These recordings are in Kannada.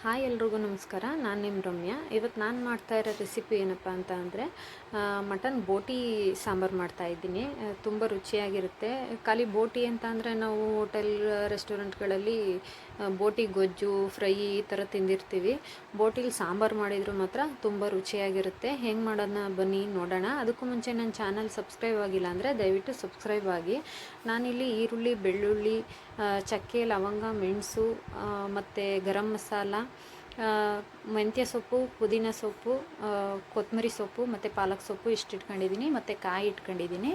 ಹಾಯ್ ಎಲ್ರಿಗೂ ನಮಸ್ಕಾರ. ನಾನು ನಿಮ್ಮ ರಮ್ಯಾ. ಇವತ್ತು ನಾನು ಮಾಡ್ತಾ ಇರೋ ರೆಸಿಪಿ ಏನಪ್ಪ ಅಂತ ಅಂದರೆ ಮಟನ್ ಬೋಟಿ ಸಾಂಬಾರು ಮಾಡ್ತಾ ಇದ್ದೀನಿ. ತುಂಬ ರುಚಿಯಾಗಿರುತ್ತೆ. ಖಾಲಿ ಬೋಟಿ ಅಂತ ಅಂದರೆ ನಾವು ಹೋಟೆಲ್, ರೆಸ್ಟೋರೆಂಟ್ಗಳಲ್ಲಿ ಬೋಟಿ, ಗೊಜ್ಜು, ಫ್ರೈ ಈ ಥರ ತಿಂದಿರ್ತೀವಿ. ಬೋಟಿಲಿ ಸಾಂಬಾರು ಮಾಡಿದ್ರು ಮಾತ್ರ ತುಂಬ ರುಚಿಯಾಗಿರುತ್ತೆ. ಹೆಂಗೆ ಮಾಡೋದನ್ನ ಬನ್ನಿ ನೋಡೋಣ. ಅದಕ್ಕೂ ಮುಂಚೆ ನನ್ನ ಚಾನಲ್ ಸಬ್ಸ್ಕ್ರೈಬ್ ಆಗಿಲ್ಲ ಅಂದರೆ ದಯವಿಟ್ಟು ಸಬ್ಸ್ಕ್ರೈಬ್ ಆಗಿ. ನಾನಿಲ್ಲಿ ಈರುಳ್ಳಿ, ಬೆಳ್ಳುಳ್ಳಿ ಚಕ್ಕೆ, ಲವಂಗ, ಮೆಣಸು ಮತ್ತು ಗರಂ ಮಸಾಲ ಮೆಂತ್ಯ ಸೊಪ್ಪು, ಪುದೀನ ಸೊಪ್ಪು ಕೊತ್ತಂಬರಿ ಸೊಪ್ಪು, ಮತ್ತು ಪಾಲಕ್ ಸೊಪ್ಪು ಇಷ್ಟು ಇಟ್ಕೊಂಡಿದ್ದೀನಿ ಮತ್ತು ಕಾಯಿ ಇಟ್ಕೊಂಡಿದ್ದೀನಿ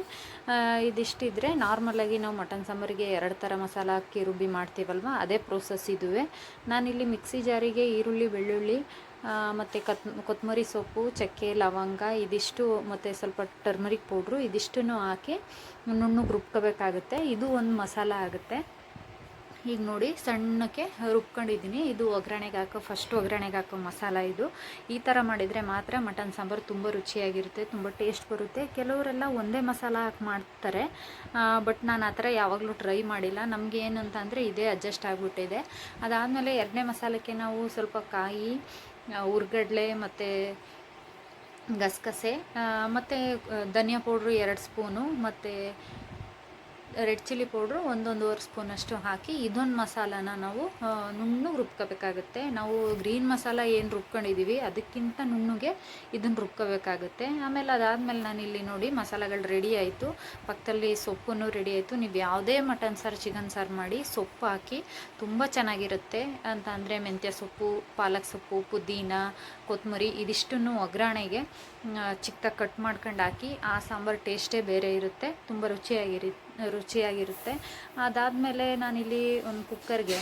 ಇದಿಷ್ಟಿದ್ರೆ ನಾರ್ಮಲಾಗಿ ನಾವು ಮಟನ್ ಸಾಂಬಾರಿಗೆ ಎರಡು ಥರ ಮಸಾಲ ಹಾಕಿ ರುಬ್ಬಿ ಮಾಡ್ತೀವಲ್ವ, ಅದೇ ಪ್ರೋಸೆಸ್ ಇದುವೆ. ನಾನಿಲ್ಲಿ ಮಿಕ್ಸಿ ಜಾರಿಗೆ ಈರುಳ್ಳಿ, ಬೆಳ್ಳುಳ್ಳಿ ಮತ್ತು ಕತ್, ಕೊತ್ತಂಬರಿ ಸೊಪ್ಪು, ಚಕ್ಕೆ, ಲವಂಗ, ಇದಿಷ್ಟು, ಮತ್ತು ಸ್ವಲ್ಪ ಟರ್ಮರಿಕ್ ಪೌಡ್ರು ಇದಿಷ್ಟನ್ನು ಹಾಕಿ ನುಣ್ಣಗೆ ರುಬ್ಕೋಬೇಕಾಗುತ್ತೆ. ಇದು ಒಂದು ಮಸಾಲ ಆಗುತ್ತೆ. ಈಗ ನೋಡಿ ಸಣ್ಣಕ್ಕೆ ರುಬ್ಕೊಂಡಿದ್ದೀನಿ. ಇದು ಒಗ್ಗರಣೆಗೆ ಹಾಕೋ ಫಸ್ಟ್ ಒಗ್ಗರಣೆಗೆ ಹಾಕೋ ಮಸಾಲ ಇದು. ಈ ಥರ ಮಾಡಿದರೆ ಮಾತ್ರ ಮಟನ್ ಸಾಂಬಾರು ತುಂಬ ರುಚಿಯಾಗಿರುತ್ತೆ, ತುಂಬ ಟೇಸ್ಟ್ ಬರುತ್ತೆ. ಕೆಲವರೆಲ್ಲ ಒಂದೇ ಮಸಾಲ ಹಾಕಿ ಮಾಡ್ತಾರೆ. ಬಟ್ ನಾನು ಆ ಥರ ಯಾವಾಗಲೂ ಟ್ರೈ ಮಾಡಿಲ್ಲ. ನಮಗೆ ಏನು ಅಂತಂದರೆ ಇದೇ ಅಡ್ಜಸ್ಟ್ ಆಗಿಬಿಟ್ಟಿದೆ. ಅದಾದಮೇಲೆ ಎರಡನೇ ಮಸಾಲಕ್ಕೆ ನಾವು ಸ್ವಲ್ಪ ಕಾಯಿ ಉರ್ಗಡ್ಲೆ ಮತ್ತು ಗಸಗಸೆ ಮತ್ತು ಧನಿಯಾ ಪೌಡ್ರು ಎರಡು ಸ್ಪೂನು, ಮತ್ತು ರೆಡ್ ಚಿಲ್ಲಿ ಪೌಡ್ರು ಒಂದೊಂದುವರೆ ಸ್ಪೂನಷ್ಟು ಹಾಕಿ ಇದೊಂದು ಮಸಾಲಾನ ನಾವು ನುಣ್ಣಗೆ ರುಬ್ಕೋಬೇಕಾಗುತ್ತೆ. ನಾವು ಗ್ರೀನ್ ಮಸಾಲ ಏನು ರುಬ್ಕೊಂಡಿದ್ದೀವಿ ಅದಕ್ಕಿಂತ ನುಣ್ಣಗೆ ಇದನ್ನು ರುಬ್ಕೋಬೇಕಾಗುತ್ತೆ. ಆಮೇಲೆ ಅದಾದಮೇಲೆ ನಾನು ಇಲ್ಲಿ ನೋಡಿ ಮಸಾಲೆಗಳು ರೆಡಿ ಆಯಿತು. ಪಕ್ಕದಲ್ಲಿ ಸೊಪ್ಪನ್ನು ರೆಡಿ ಆಯಿತು. ನೀವು ಯಾವುದೇ ಮಟನ್ ಸಾರು, ಚಿಕನ್ ಸಾರು ಮಾಡಿ ಸೊಪ್ಪು ಹಾಕಿ ತುಂಬ ಚೆನ್ನಾಗಿರುತ್ತೆ. ಅಂತ ಅಂದರೆ ಮೆಂತ್ಯ ಸೊಪ್ಪು, ಪಾಲಕ್ ಸೊಪ್ಪು, ಪುದೀನ ಕೊತ್ತಂಬರಿ ಇದಿಷ್ಟನ್ನು ಒಗ್ಗರಣೆಗೆ ಚಿಕ್ಕದಾಗಿ ಕಟ್ ಮಾಡ್ಕೊಂಡು ಹಾಕಿ ಆ ಸಾಂಬಾರು ಟೇಸ್ಟೇ ಬೇರೆ ಇರುತ್ತೆ. ತುಂಬ ರುಚಿಯಾಗಿರಿ ರುಚಿಯಾಗಿರುತ್ತೆ. ಅದಾದಮೇಲೆ ನಾನಿಲ್ಲಿ ಒಂದು ಕುಕ್ಕರ್ಗೆ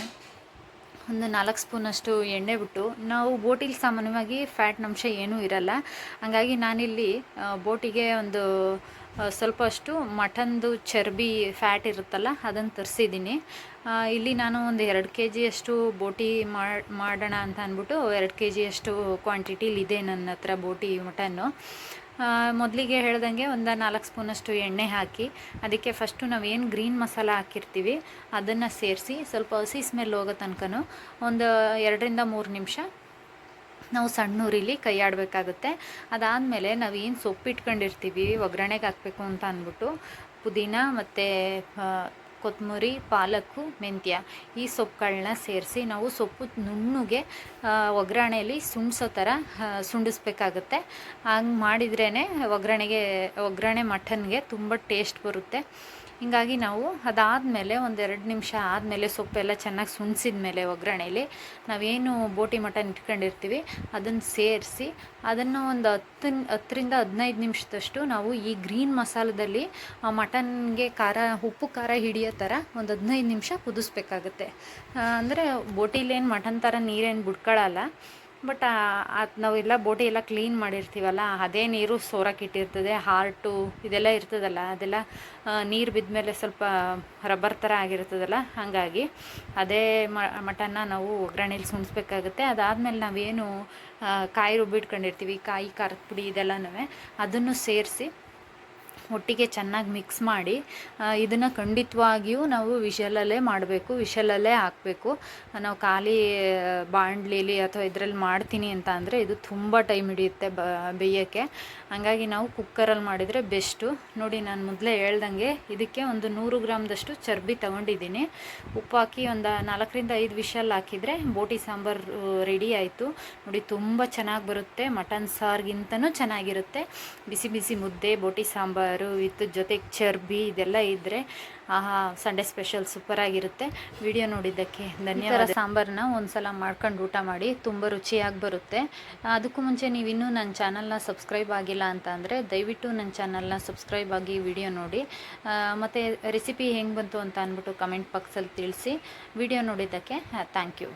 ಒಂದು ನಾಲ್ಕು ಸ್ಪೂನಷ್ಟು ಎಣ್ಣೆ ಬಿಟ್ಟು, ನಾವು ಬೋಟಿಲಿ ಸಾಮಾನ್ಯವಾಗಿ ಫ್ಯಾಟ್ ಅಂಶ ಏನೂ ಇರಲ್ಲ. ಹಾಗಾಗಿ ನಾನಿಲ್ಲಿ ಬೋಟಿಗೆ ಒಂದು ಸ್ವಲ್ಪ ಅಷ್ಟು ಮಟನ್ದು ಚರ್ಬಿ ಫ್ಯಾಟ್ ಇರುತ್ತಲ್ಲ, ಅದನ್ನು ತರಿಸಿದ್ದೀನಿ. ಇಲ್ಲಿ ನಾನು ಒಂದು ಎರಡು ಕೆ ಜಿಯಷ್ಟು ಬೋಟಿ ಮಾಡೋಣ ಅಂತ ಅಂದ್ಬಿಟ್ಟು ಎರಡು ಕೆ ಜಿಯಷ್ಟು ಕ್ವಾಂಟಿಟಿಲಿದೆ ನನ್ನ ಹತ್ರ ಬೋಟಿ ಮಟನ್ನು. ಮೊದಲಿಗೆ ಹೇಳ್ದಂಗೆ ಒಂದು ನಾಲ್ಕು ಸ್ಪೂನಷ್ಟು ಎಣ್ಣೆ ಹಾಕಿ, ಅದಕ್ಕೆ ಫಸ್ಟು ನಾವೇನು ಗ್ರೀನ್ ಮಸಾಲ ಹಾಕಿರ್ತೀವಿ, ಅದನ್ನು ಸೇರಿಸಿ ಸ್ವಲ್ಪ ಹಸಿ ಸ್ಮೆಲ್ ಹೋಗೋ ತನಕನೂ ಒಂದು ಎರಡರಿಂದ ಮೂರು ನಿಮಿಷ ನಾವು ಸಣ್ಣ ಉರಿಲಿ ಕೈಯಾಡಬೇಕಾಗುತ್ತೆ ಅದಾದಮೇಲೆ ನಾವು ಏನು ಸೊಪ್ಪು ಇಟ್ಕೊಂಡಿರ್ತೀವಿ ಒಗ್ಗರಣೆಗೆ ಹಾಕಬೇಕು ಅಂತ ಅಂದ್ಬಿಟ್ಟು ಪುದೀನ ಮತ್ತು ಕೊತ್ತಂಬರಿ ಪಾಲಕ್ಕು, ಮೆಂತ್ಯ ಈ ಸೊಪ್ಪುಗಳನ್ನ ಸೇರಿಸಿ ನಾವು ಸೊಪ್ಪು ನುಣ್ಣಗೆ ಒಗ್ಗರಣೆಯಲ್ಲಿ ಸುಣ್ಸೋ ಥರ ಸುಂಡಿಸ್ಬೇಕಾಗುತ್ತೆ. ಹಂಗೆ ಮಾಡಿದ್ರೇ ಒಗ್ಗರಣೆಗೆ, ಒಗ್ಗರಣೆ ಮಟನ್ಗೆ ತುಂಬ ಟೇಸ್ಟ್ ಬರುತ್ತೆ. ಹಿಂಗಾಗಿ ನಾವು ಅದಾದಮೇಲೆ ಒಂದೆರಡು ನಿಮಿಷ ಆದಮೇಲೆ ಸೊಪ್ಪೆಲ್ಲ ಚೆನ್ನಾಗಿ ಸುಣ್ಸಿದ ಮೇಲೆ ಒಗ್ಗರಣೆಯಲ್ಲಿ ನಾವೇನು ಬೋಟಿ ಮಟನ್ ಇಟ್ಕೊಂಡಿರ್ತೀವಿ, ಅದನ್ನು ಸೇರಿಸಿ ಅದನ್ನು ಒಂದು ಹತ್ತು ಹತ್ತರಿಂದ ಹದಿನೈದು ನಿಮಿಷದಷ್ಟು ನಾವು ಈ ಗ್ರೀನ್ ಮಸಾಲದಲ್ಲಿ ಮಟನ್ಗೆ ಖಾರ, ಉಪ್ಪು ಖಾರ ಹಿಡಿಯೋ ಥರ ಒಂದು ಹದಿನೈದು ನಿಮಿಷ ಕುದಿಸ್ಬೇಕಾಗುತ್ತೆ. ಅಂದರೆ ಬೋಟಿಲೇನು ಮಟನ್ ಥರ ನೀರೇನು ಬಿಡ್ಕೊಳ್ಳಲ್ಲ ಬಟ್ ಅದು ನಾವೆಲ್ಲ ಬಾಡಿ ಎಲ್ಲ ಕ್ಲೀನ್ ಮಾಡಿರ್ತೀವಲ್ಲ, ಅದೇ ನೀರು ಸೋರಕ್ಕೆ ಇಟ್ಟಿರ್ತದೆ, ಹಾರ್ಟು ಇದೆಲ್ಲ ಇರ್ತದಲ್ಲ, ಅದೆಲ್ಲ ನೀರು ಬಿದ್ದ ಮೇಲೆ ಸ್ವಲ್ಪ ರಬ್ಬರ್ ಥರ ಆಗಿರ್ತದಲ್ಲ, ಹಾಗಾಗಿ ಅದೇ ಮಟನ್ನ ನಾವು ಒಗ್ಗರಣೆಲಿ ಸುಣಿಸ್ಬೇಕಾಗುತ್ತೆ. ಅದಾದಮೇಲೆ ನಾವೇನು ಕಾಯಿ ರುಬ್ಬಿಟ್ಕೊಂಡಿರ್ತೀವಿ, ಕಾಯಿ ಖಾರದ ಪುಡಿ ಇದೆಲ್ಲನೂ ಅದನ್ನು ಸೇರಿಸಿ ಒಟ್ಟಿಗೆ ಚೆನ್ನಾಗಿ ಮಿಕ್ಸ್ ಮಾಡಿ ಇದನ್ನು ಖಂಡಿತವಾಗಿಯೂ ನಾವು ವಿಷಲಲ್ಲೇ ಮಾಡಬೇಕು, ವಿಷಲಲ್ಲೇ ಹಾಕಬೇಕು. ನಾವು ಖಾಲಿ ಬಾಣಲಿಲಿ ಅಥವಾ ಇದರಲ್ಲಿ ಮಾಡ್ತೀನಿ ಅಂತ ಅಂದರೆ ಇದು ತುಂಬ ಟೈಮ್ ಹಿಡಿಯುತ್ತೆ ಬ, ಬೇಯೋಕ್ಕೆ. ಹಾಗಾಗಿ ನಾವು ಕುಕ್ಕರಲ್ಲಿ ಮಾಡಿದರೆ ಬೆಸ್ಟು ನೋಡಿ, ನಾನು ಮೊದಲೇ ಹೇಳ್ದಂಗೆ ಇದಕ್ಕೆ ಒಂದು ನೂರು ಗ್ರಾಮ್ದಷ್ಟು ಚರ್ಬಿ ತೊಗೊಂಡಿದ್ದೀನಿ. ಉಪ್ಪು ಹಾಕಿ ಒಂದು ನಾಲ್ಕರಿಂದ ಐದು ವಿಷಲ್ ಹಾಕಿದರೆ ಬೋಟಿ ಸಾಂಬಾರು ರೆಡಿ ಆಯಿತು. ನೋಡಿ, ತುಂಬ ಚೆನ್ನಾಗಿ ಬರುತ್ತೆ. ಮಟನ್ ಸಾರ್ಗಿಂತನೂ ಚೆನ್ನಾಗಿರುತ್ತೆ. ಬಿಸಿ ಬಿಸಿ ಮುದ್ದೆ, ಬೋಟಿ ಸಾಂಬಾರು ಸಾಂಬಾರು ವಿತ್ ಜೊತೆಗೆ ಚರ್ಬಿ ಇದೆಲ್ಲ ಇದ್ದರೆ ಆಹಾ ಸಂಡೇ ಸ್ಪೆಷಲ್ ಸೂಪರ್ ಆಗಿರುತ್ತೆ. ವಿಡಿಯೋ ನೋಡಿದ್ದಕ್ಕೆ ಧನ್ಯವಾದ. ಸಾಂಬಾರನ್ನ ಒಂದು ಸಲ ಮಾಡ್ಕೊಂಡು ಊಟ ಮಾಡಿ ತುಂಬ ರುಚಿಯಾಗಿ ಬರುತ್ತೆ. ಅದಕ್ಕೂ ಮುಂಚೆ ನೀವು ಇನ್ನೂ ನನ್ನ ಚಾನಲ್ನ ಸಬ್ಸ್ಕ್ರೈಬ್ ಆಗಿಲ್ಲ ಅಂತ ಅಂದರೆ ದಯವಿಟ್ಟು ನನ್ನ ಚಾನಲ್ನ ಸಬ್ಸ್ಕ್ರೈಬ್ ಆಗಿ ವಿಡಿಯೋ ನೋಡಿ. ಮತ್ತು ರೆಸಿಪಿ ಹೆಂಗೆ ಬಂತು ಅಂತ ಅಂದ್ಬಿಟ್ಟು ಕಮೆಂಟ್ ಬಾಕ್ಸಲ್ಲಿ ತಿಳಿಸಿ. ವಿಡಿಯೋ ನೋಡಿದ್ದಕ್ಕೆ ಥ್ಯಾಂಕ್ ಯು